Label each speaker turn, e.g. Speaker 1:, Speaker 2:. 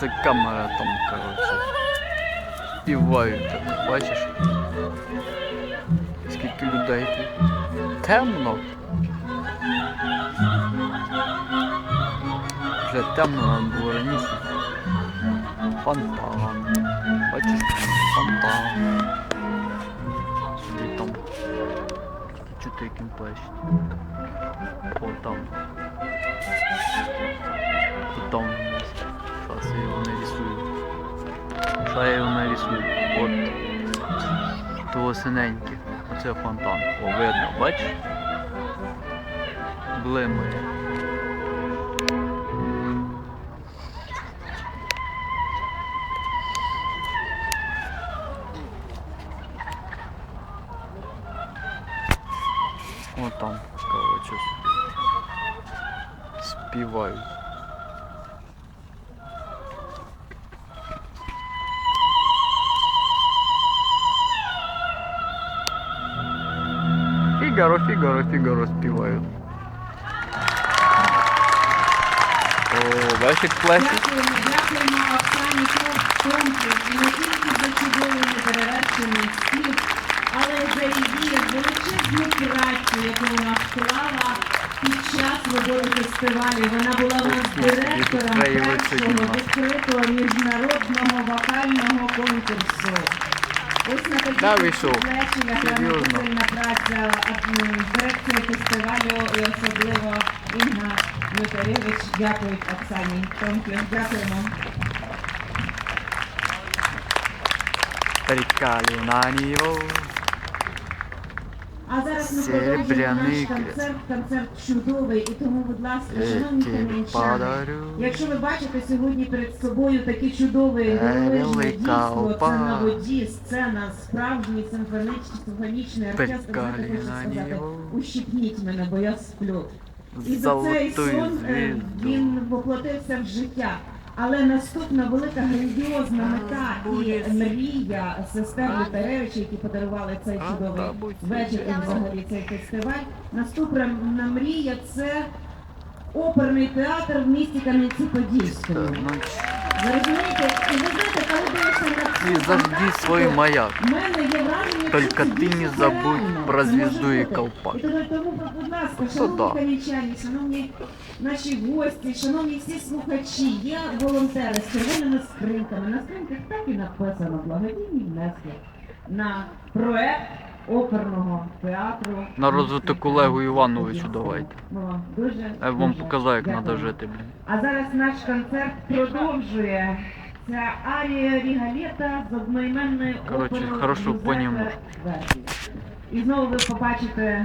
Speaker 1: це камера там, коротше. Співають так, бачиш? Скільки людей тут. Темно. Вже темно нам було раніше. Фонтан. Бачиш, фонтан. Собі там. Чути яким плещить. О, там. Тут там вниз. Сейчас Его нарисую. Що я його нарисую? От. Того синеньке. Оце фонтан. О, видно, бачиш? Блимає. О там, короче. Співають. Фігаро, Фігаро, Фігаро співають. О, бачиш, як плесить?
Speaker 2: Дякуємо, дякуємо Оксані Томчик і не тільки за чудовий неперевершений спів, але й за її величезну працю, яку вона вклала під час роботи фестивалю. Вона була у нас директором першого відкритого міжнародного вокального конкурсу. Ось на такі
Speaker 1: Да, ви що?
Speaker 2: плечі лягла
Speaker 1: Серйозно?
Speaker 2: сильна праця м, дирекції фестивалю і особливо Інга Миколєвич. Дякують Оксані Томплю. Дякуємо.
Speaker 1: Прикалю на нього.
Speaker 2: А зараз ми продовжуємо наш концерт. Концерт чудовий. І тому, будь ласка,
Speaker 1: Я
Speaker 2: шановні кам'янчани, якщо ви бачите сьогодні перед собою таке чудове
Speaker 1: Е,
Speaker 2: дійство, це на воді, сцена, справжній симфонічний, симфонічний оркестр,
Speaker 1: Приколі
Speaker 2: хочу сказати, ущипніть мене, бо я сплю. І за цей сон е, він воплотився в життя. Але наступна велика грандіозна мета і мрія сестер Лутеревича, які подарували цей чудовий вечір і взагалі цей фестиваль. Наступна мрія це оперний театр в місті Кам'янці-Подільському. Ви розумієте? І ви знаєте, коли дивишся
Speaker 1: завжди
Speaker 2: фантастику,
Speaker 1: свій маяк. Только ти не забудь про
Speaker 2: Це
Speaker 1: звізду і колпак. Оце
Speaker 2: шановні
Speaker 1: да.
Speaker 2: наші гості, шановні всі слухачі, є волонтери з червоними скринками. На скринках так і написано благодійні внески на проект оперного театру.
Speaker 1: На розвиток Олегу Івановичу давайте.
Speaker 2: Дуже,
Speaker 1: Я вам показав, як треба жити.
Speaker 2: А зараз наш концерт продовжує. Це арія Рігалета з одноіменною
Speaker 1: Коротше, хорошо поніму.
Speaker 2: І знову ви побачите